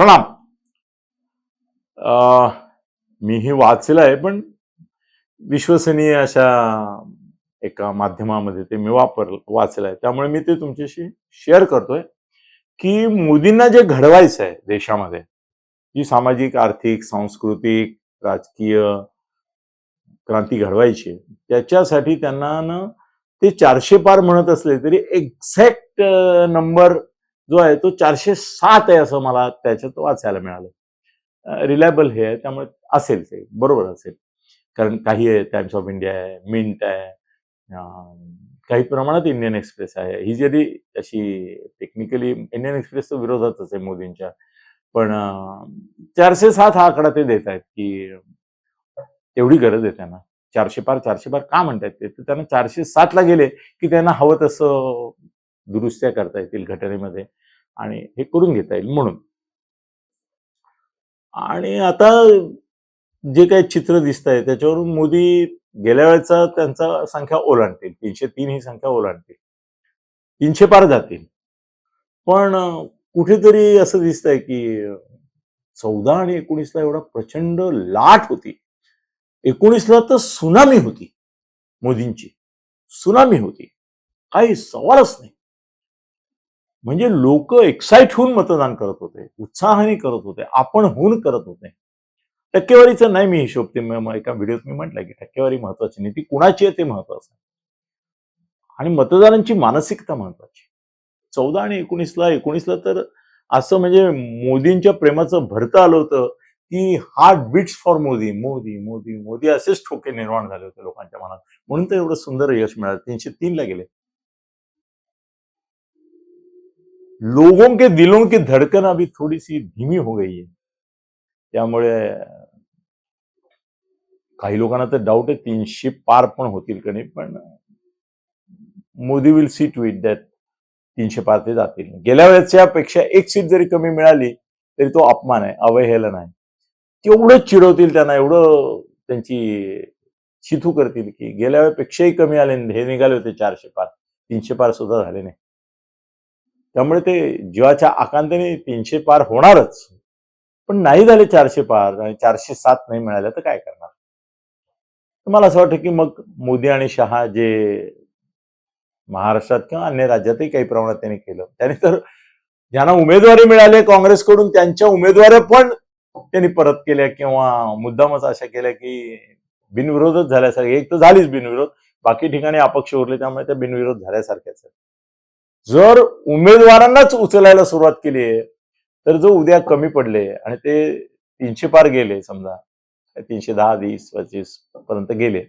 प्रणाम. मीही वाचलं आहे पण विश्वसनीय अशा एका माध्यमामध्ये ते मी वापर वाचलं आहे. त्यामुळे मी ते तुमच्याशी शेअर करतोय की मोदींना जे घडवायचं आहे देशामध्ये जी सामाजिक आर्थिक सांस्कृतिक राजकीय क्रांती घडवायची आहे, त्याच्यासाठी त्यांना ते चारशे पार म्हणत असले तरी एक्झॅक्ट नंबर जो आहे तो चारशे सात आहे असं मला त्याच्यात वाचायला मिळालं. रिलायबल हे आहे त्यामुळे असेल ते बरोबर असेल. कारण काही आहे टाइम्स ऑफ इंडिया आहे मिंट आहे काही प्रमाणात इंडियन एक्सप्रेस आहे. ही जरी अशी टेक्निकली इंडियन एक्सप्रेस तर विरोधातच आहे मोदींच्या. पण चारशे सात हा आकडा ते देत आहेत की तेवढी गरज आहे त्यांना. चारशे पार चारशे पार का म्हणतात ते? तर त्यांना चारशे सातला गेले की त्यांना हवं तसं दुरुस्त्या करता येतील घटनेमध्ये. आणि हे करून घेता येईल म्हणून. आणि आता जे काही चित्र दिसत आहे त्याच्यावरून मोदी गेल्या वेळेचा त्यांचा संख्या ओलांडतील. तीनशे तीन ही संख्या ओलांडतील. तीनशे पार जातील. पण कुठेतरी असं दिसतंय की चौदा आणि एकोणीसला एवढा प्रचंड लाट होती. एकोणीसला तर सुनामी होती. मोदींची सुनामी होती. काही सवालच नाही. म्हणजे लोक एक्साइट होऊन मतदान करत होते उत्साहाने करत होते आपण होऊन करत होते. टक्केवारीचं नाही मी हिशोब ते एका व्हिडिओत मी म्हटलं की टक्केवारी महत्वाची नाही ती कुणाची आहे ते महत्वाचं आणि मतदारांची मानसिकता महत्वाची चौदा आणि एकोणीसला एकोणीसला तर असं म्हणजे मोदींच्या प्रेमाचं भरतं आलं होतं की heart beats for Modi Modi Modi Modi असेच ठोके निर्माण झाले होते लोकांच्या मनात. म्हणून तर एवढं सुंदर यश मिळालं. तीनशे तीनला गेले. लोगों के दिलों की धड़कन अभी थोड़ी सी धीमी हो गई है। त्यामुळे काही लोकांना तर डाऊट आहे तीनशे पार पण होतील का नाही पण Modi will see to it that तीनशे पार ते जातील. गेल्या वेळेच्या पेक्षा एक सीट जरी कमी मिळाली तरी तो अपमान आहे अवहेलन आहे. तेवढं चिडवतील त्यांना एवढं त्यांची शिथू करतील की गेल्या वेळेपेक्षाही कमी आले हे निघाले होते चारशे पार. तीनशे पार सुद्धा झाले नाही. त्यामुळे ते जीवाच्या आकांतेने तीनशे पार होणारच. पण नाही झाले चारशे पार आणि चारशे सात नाही मिळाले तर काय करणार? तर मला असं वाटतं की मग मोदी आणि शहा जे महाराष्ट्रात किंवा अन्य राज्यातही काही प्रमाणात त्यांनी केलं त्याने तर ज्यांना उमेदवारी मिळाली काँग्रेसकडून त्यांच्या उमेदवाऱ्या पण त्यांनी परत केल्या किंवा मुद्दामच अशा केल्या की बिनविरोधच झाल्यासारखे एक तर झालीच बिनविरोध बाकी ठिकाणी अपक्ष उरले त्यामुळे त्या बिनविरोध झाल्यासारख्याच जर उमेदवारांनाच उचलायला सुरुवात केली आहे तर जो उद्या कमी पडले आणि ते तीनशे पार गेले समजा तीनशे दहा वीस पंचवीसपर्यंत गेले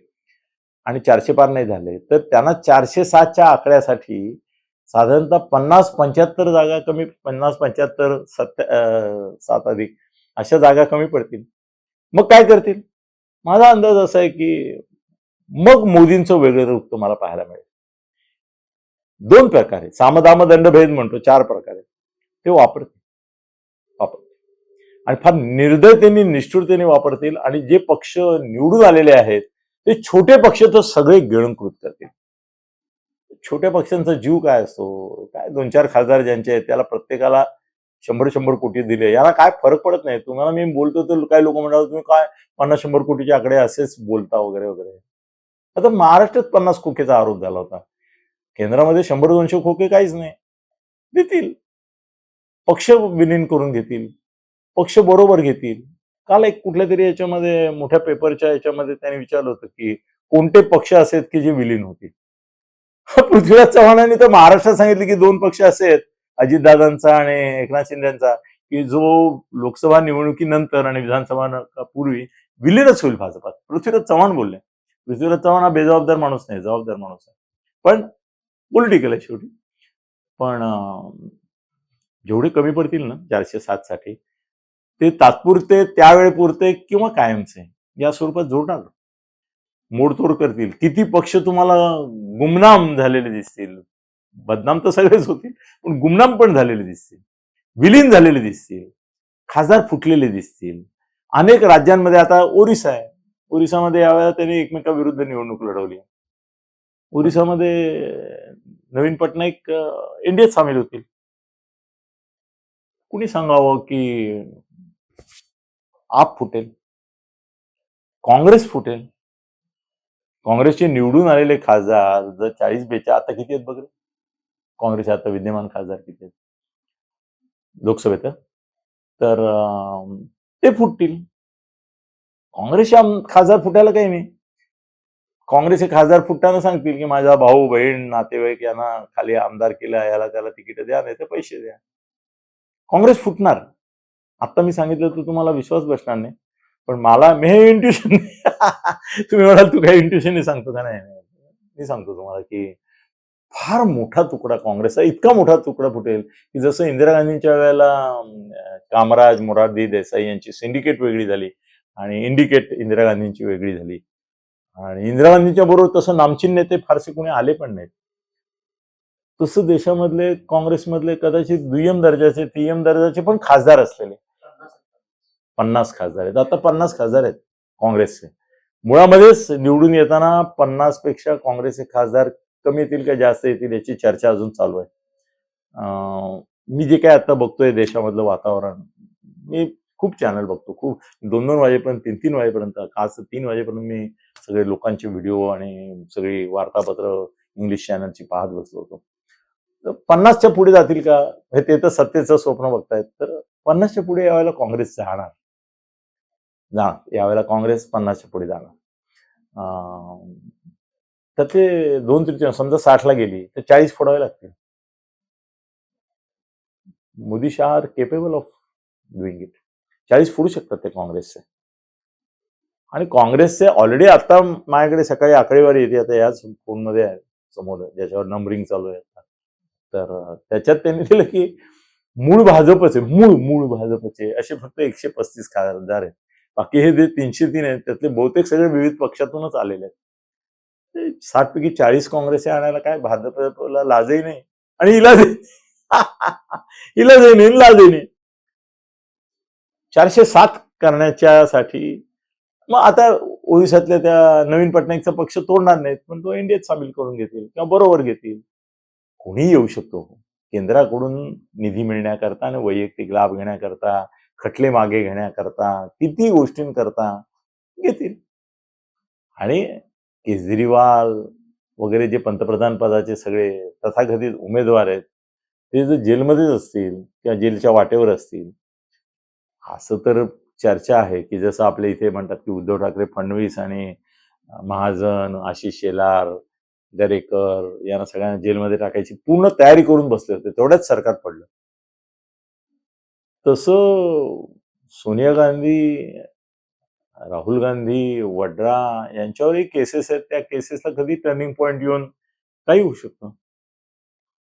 आणि चारशे पार नाही झाले तर त्यांना चारशे सातच्या आकड्यासाठी साधारणतः पन्नास पंच्याहत्तर जागा कमी पन्नास पंच्याहत्तर सत्या सात अधिक अशा जागा कमी पडतील. मग काय करतील? माझा अंदाज असा आहे की मग मोदींचं वेगळं रूप तुम्हाला पाहायला मिळेल. दोन प्रकारे. सामदाम दंडभेद म्हणतो चार प्रकारे. ते वापरतील. वापरते आणि फार निर्दयतेने निष्ठुरतेने वापरतील आणि जे पक्ष निवडून आलेले आहेत ते छोटे पक्ष तर सगळे गिळंकृत करतील. छोट्या पक्षांचा जीव काय असतो? काय दोन चार खासदार ज्यांचे आहेत त्याला प्रत्येकाला शंभर शंभर कोटी दिले. याला काय फरक पडत नाही. तुम्हाला मी बोलतो तर काही लोक म्हणतात तुम्ही काय पन्नास शंभर कोटीचे आकडे असेच बोलता वगैरे वगैरे. आता महाराष्ट्रात पन्नास कोटीचा आरोप झाला होता. केंद्रामध्ये शंभर दोनशे खोके काहीच नाही. देतील. पक्ष विलीन करून घेतील. पक्ष बरोबर घेतील. काल एक कुठल्या तरी याच्यामध्ये मोठ्या पेपरच्या याच्यामध्ये त्यांनी विचारलं होतं की कोणते पक्ष असे आहेत की जे विलीन होतील? पृथ्वीराज चव्हाणांनी तर महाराष्ट्रात सांगितले की दोन पक्ष असे आहेत अजितदादांचा आणि एकनाथ शिंदेचा की जो लोकसभा निवडणुकीनंतर आणि विधानसभा न- पूर्वी विलीनच होईल भाजपात. पृथ्वीराज चव्हाण बोलले. पृथ्वीराज चव्हाण हा बेजबाबदार माणूस नाही जबाबदार माणूस आहे. पण पॉलिटिकल आहे शेवटी. पण जेवढे कमी पडतील ना चारशे सात साठी ते तात्पुरते त्यावेळेपुरते किंवा कायमचे या स्वरूपात जोडणार मोडतोड करतील. किती पक्ष तुम्हाला गुमनाम झालेले दिसतील. बदनाम तर सगळेच होतील पण गुमनाम पण झालेले दिसतील. विलीन झालेले दिसतील. खासदार फुटलेले दिसतील. अनेक राज्यांमध्ये आता ओरिसा आहे. ओरिसामध्ये यावेळेला त्यांनी एकमेकाविरुद्ध निवडणूक लढवली. ओरिसामध्ये नवीन पटनाईक इंडियात सामील होतील. कुणी सांगावं की आप फुटेल? काँग्रेस फुटेल? काँग्रेसचे निवडून आलेले खासदार जर चाळीस बेचा आता किती आहेत बघ? काँग्रेस आता विद्यमान खासदार किती आहेत? लोकसभेत तर ते फुटतील. काँग्रेसच्या आम- खासदार फुटायला काही नाही काँग्रेसचे खासदार फुटताना सांगतील की माझा भाऊ बहीण नातेवाईक यांना खाली आमदार केला याला त्याला तिकीट द्या नाही तर पैसे द्या. काँग्रेस फुटणार. आता मी सांगितलं तर तुम्हाला विश्वास बसणार नाही. पण मला मी हे इंट्युशन तुम्ही म्हणाल तू काही इंट्युशन सांगतो का? नाही मी सांगतो तुम्हाला की फार मोठा तुकडा काँग्रेसचा इतका मोठा तुकडा फुटेल की जसं इंदिरा गांधींच्या वेळेला कामराज मोरारजी देसाई यांची सिंडिकेट वेगळी झाली आणि इंडिकेट इंदिरा गांधींची वेगळी झाली. आणि इंदिरा गांधींच्या बरोबर तसं नामचीन नेते फारसे कोणी आले पण नाहीत. तसं देशामधले काँग्रेसमधले कदाचित दुय्यम दर्जाचे तिय्यम दर्जाचे पण खासदार असलेले. पन्नास खासदार आहेत. आता पन्नास खासदार आहेत काँग्रेसचे. मुळामध्येच निवडून येताना पन्नासपेक्षा काँग्रेसचे खासदार कमी येतील का जास्त येतील याची चर्चा अजून चालू आहे. मी जे काय आता बघतोय देशामधलं वातावरण मी खूप चॅनल बघतो. खूप दोन दोन वाजेपर्यंत तीन तीन वाजेपर्यंत आज तीन वाजेपर्यंत मी सगळे लोकांचे व्हिडिओ आणि सगळी वार्तापत्र इंग्लिश चॅनलची पाहत बसलो होतो. तर पन्नासच्या पुढे जातील का? हे ते तर सत्तेचं स्वप्न बघतायत. तर पन्नासच्या पुढे यावेळेला काँग्रेस जाणार जाणार यावेळेला काँग्रेस पन्नासच्या पुढे जाणार. अं, तर ते दोन तृतीय समजा साठला गेली तर चाळीस फोडावे लागतील. Modi Shah are capable of doing it चाळीस फोडू शकतात ते काँग्रेसचे. आणि काँग्रेसचे ऑलरेडी आता माझ्याकडे सकाळी आकडेवारी येते आता याच फोनमध्ये आहे समोर ज्याच्यावर नंबरिंग चालू आहे तर त्याच्यात त्यांनी दिलं की मूळ भाजपचे मूळ मूळ भाजपचे असे फक्त एकशे पस्तीस खासदार आहेत. बाकी हे जे तीनशे तीन आहेत त्यातले बहुतेक सगळे विविध पक्षातूनच आलेले आहेत. साठ पैकी चाळीस काँग्रेस आणायला काय भाजपला लाजही नाही. आणि इलाज इलाजही नाही लाजही नाही. चारशे सात करण्याच्यासाठी मग आता ओडिशातल्या त्या नवीन पटनाईकचा पक्ष तोडणार नाहीत पण तो इंडियात सामील करून घेतील किंवा बरोबर घेतील. कोणीही येऊ शकतो. केंद्राकडून निधी मिळण्याकरता आणि वैयक्तिक लाभ घेण्याकरता खटले मागे घेण्याकरता किती गोष्टींकरता घेतील. आणि केजरीवाल वगैरे जे पंतप्रधान पदाचे सगळे तथाकथित उमेदवार आहेत ते जर जेलमध्येच असतील किंवा जेलच्या वाटेवर असतील असं तर चर्चा आहे की जसं आपल्या इथे म्हणतात की उद्धव ठाकरे फडणवीस आणि महाजन आशिष शेलार दरेकर यांना सगळ्यांना जेलमध्ये टाकायची पूर्ण तयारी करून बसले होते. तेवढ्याच सरकार पडलं. तसं सोनिया गांधी राहुल गांधी वड्रा यांच्यावरही केसेस आहेत. त्या केसेसला कधी टर्निंग पॉईंट येऊन काही होऊ शकतं.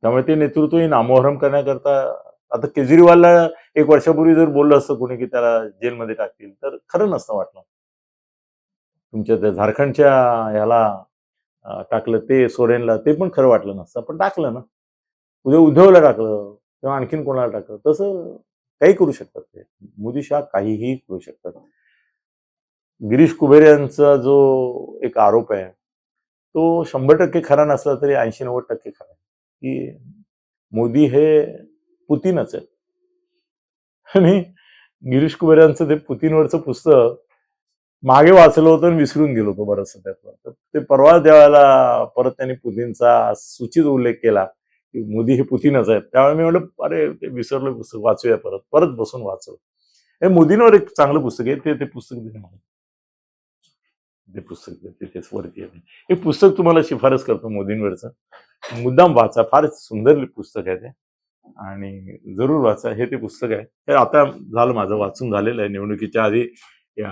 त्यामुळे ते नेतृत्वही नामोहरम करण्याकरता आता केजरीवालला एक वर्षापूर्वी जर बोललं असतं कोणी की त्याला जेलमध्ये टाकतील तर खरं नसतं वाटलं. तुमच्या त्या झारखंडच्या ह्याला टाकलं ते सोरेनला ते पण खरं वाटलं नसतं पण टाकलं ना. उद्या उद्धवला टाकलं किंवा आणखीन कोणाला टाकलं तसं काही करू शकतात ते. मोदी शाह काहीही करू शकतात. गिरीश कुबेर यांचा जो एक आरोप आहे तो शंभर टक्के खरा नसला तरी ऐंशी नव्वद टक्के खरा की मोदी हे पुतीनच आहे आणि गिरीश कुबेर यांचं ते पुतीनवरचं पुस्तक मागे वाचलं होतं आणि विसरून गेलो होतो बरंच त्यातलं तर ते परवा देवाला परत त्यांनी पुतीनचा सूचित उल्लेख केला की मोदी हे पुतीनच आहेत त्यावेळेला मी म्हटलं अरे ते विसरलं पुस्तक वाचूया परत. परत बसून वाचव हे मोदींवर एक चांगलं पुस्तक आहे ते ते पुस्तक ते पुस्तक तिथेच वरती आहे. हे पुस्तक तुम्हाला शिफारस करतो मोदींवरचं. मुद्दाम वाचा फार सुंदर पुस्तक आहे ते. आणि जरूर वाचा. हे ते पुस्तक आहे. हे आता झालं माझं वाचून झालेलं आहे. निवडणुकीच्या आधी या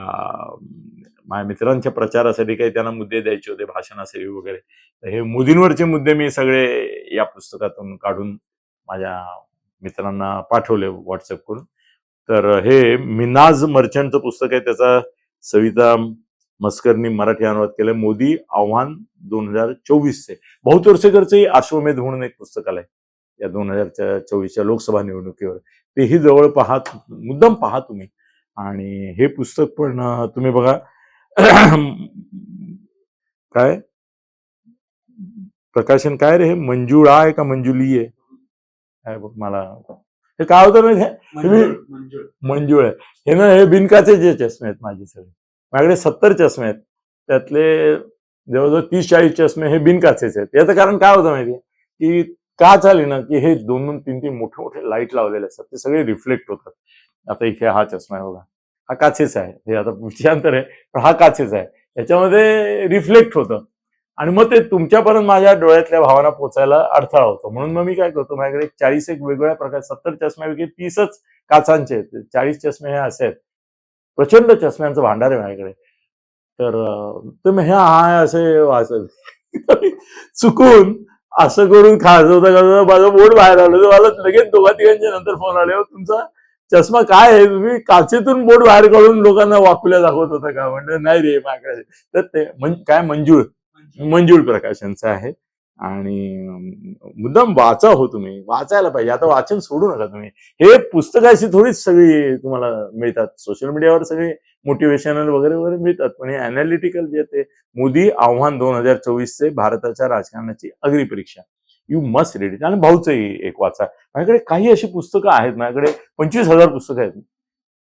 माझ्या मित्रांच्या प्रचारासाठी काही त्यांना मुद्दे द्यायचे होते भाषणासाठी वगैरे. तर हे मोदींवरचे मुद्दे मी सगळे या पुस्तकातून काढून माझ्या मित्रांना पाठवले व्हॉट्सअप करून. तर हे मिनाज मर्चंटचं पुस्तक आहे. त्याचा सविता मस्करनी मराठी अनुवाद केलंय. मोदी आव्हान दोन हजार चोवीसचे. बहुतोरसेकरचंही अश्वमेध म्हणून एक पुस्तक आलंय या दोन हजार चोवीसच्या लोकसभा निवडणुकीवर. तेही जवळ पहा मुद्दाम पहा तुम्ही. आणि हे पुस्तक पण तुम्ही बघा. काय? प्रकाशन काय रे हे? मंजुळा आहे का मंजुली आहे काय बघ मला. हे काय होतं माहिती आहे? मंजूळ आहे. हे ना हे बिनकाचेचे चष्मे आहेत माझे सगळे. माझ्याकडे सत्तर चष्मे आहेत. त्यातले जवळजवळ तीस चाळीस चष्मे हे बिनकाचेचे आहेत. याचं कारण काय होतं माहिती की काच आली ना की हे दोन दोन तीन तीन मोठे मोठे लाइट लावलेले असतात. ते सगळे रिफ्लेक्ट होतात. आता इथे हा चष्मा आहे बघा. हा काचेचा आहे. हे आता विषयांतर आहे पण हा काचेचा आहे. याच्यामध्ये रिफ्लेक्ट होतं. आणि मग ते तुमच्यापर्यंत माझ्या डोळ्यातल्या भावना पोचायला अडथळा होतो. म्हणून मग मी काय करतो माझ्याकडे चाळीस एक वेगवेगळ्या प्रकार सत्तर चष्म्यापैकी तीसच काचांचे आहेत. चाळीस चष्मे हे असे आहेत. प्रचंड चष्म्यांचं भांडार आहे माझ्याकडे. तर तुम्ही तर मग ह्या हा असे वाचत चुकून असं करून खाजवता खाजवता माझं बोट बाहेर आलं. तर मला लगेच दोघा तिघांच्या नंतर फोन आले. "अहो, तुमचा चष्मा काय आहे? तुम्ही काचेतून बोट बाहेर काढून लोकांना वाकुल्या दाखवत होता का? म्हणजे नाही रे माझ्याकडे तर ते काय मंजूळ? मंजूळ. मंजूळ प्रकाशनचं आहे. आणि मुद्दाम वाचा हो तुम्ही. वाचायला पाहिजे. आता वाचन सोडू नका तुम्ही. हे पुस्तकाशी थोडीच सगळी तुम्हाला मिळतात. सोशल मीडियावर सगळे मोटिवेशनल वगैरे वगैरे मिळतात. पण हे अनालिटिकल जे ते मोदी आव्हान दोन हजार चोवीसचे भारताच्या राजकारणाची अग्री परीक्षा. यू मस्ट रीड इट आणि भाऊचंही एक वाचा. माझ्याकडे काही अशी पुस्तकं आहेत. माझ्याकडे पंचवीस हजार पुस्तकं आहेत.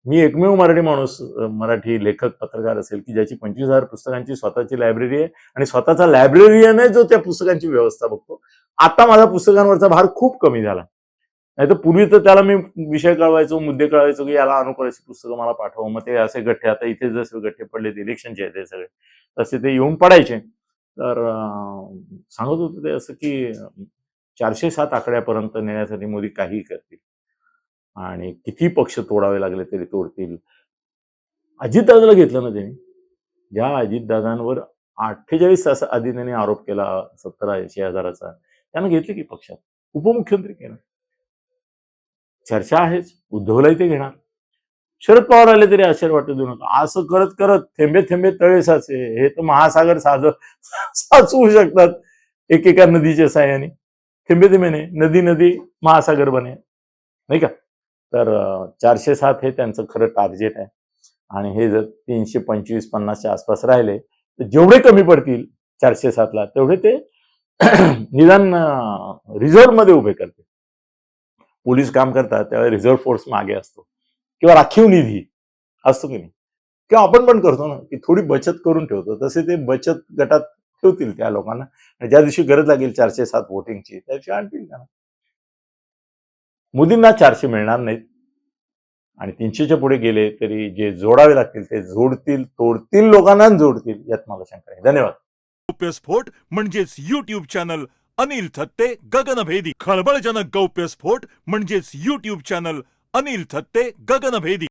मी एकमेव मराठी माणूस मराठी लेखक पत्रकार असेल की ज्याची पंचवीस हजार पुस्तकांची स्वतःची लायब्ररी आहे आणि स्वतःचा लायब्ररीयन आहे जो त्या पुस्तकांची व्यवस्था बघतो. आता माझा पुस्तकांवरचा भार खूप कमी झाला. नाही तर पूर्वी तर त्याला मी विषय कळवायचो मुद्दे कळवायचो की याला अनुकूल अशी पुस्तकं मला पाठव मग ते असे गठ्ठे आता इथे जसे गठ्ठे पडले ते इलेक्शनचे आहेत ते सगळे. तसे ते येऊन पडायचे. तर सांगत होते ते असं की चारशे सात आकड्यापर्यंत नेण्यासाठी मोदी काहीही करतील. आणि किती पक्ष तोडावे लागले तरी तोडतील. अजितदादाला घेतलं ना त्यांनी? ज्या अजितदादांवर अठ्ठेचाळीस तास आधी त्यांनी आरोप केला सत्तर ऐंशी हजाराचा त्यांना घेतले की पक्षात. उपमुख्यमंत्री केलं. चर्चा आहेच. उद्धवलाही ते घेणार. शरद पवार आले तरी आश्चर्य वाटत देऊ नका असं करत करत थेंबे थेंबे तळे साचे. हे तर महासागर साज साचवू शकतात एकेका नदीच्या साह्याने. थेंबे थेंबेने नदी नदी महासागर बने. नाही का? तर चारशे सात हे त्यांचं खरं टार्गेट आहे. आणि हे जर तीनशे पंचवीस पन्नासच्या आसपास राहिले तर जेवढे कमी पडतील चारशे सातला तेवढे ते निदान रिझर्व्हमध्ये उभे करते पोलीस काम करतात त्यावेळी रिझर्व्ह फोर्स मागे असतो. किंवा राखीव निधी असतो की नाही? किंवा आपण पण करतो ना की थोडी बचत करून ठेवतो. तसे ते बचत गटात ठेवतील त्या लोकांना. ज्या दिवशी गरज लागेल चारशे सात वोटिंगची त्या दिवशी आणतील त्यांना. मोदींना चारशे मिळणार नाहीत. आणि तीनशेच्या पुढे गेले तरी जे जोडावे लागतील ते जोडतील तोडतील लोकांना जोडतील यात मला शंका आहे धन्यवाद. गौप्यस्फोट म्हणजेच युट्यूब चॅनल अनिल थत्ते गगनभेदी खळबळजनक गौप्यस्फोट म्हणजेच युट्यूब चॅनल अनिल थत्ते गगनभेदी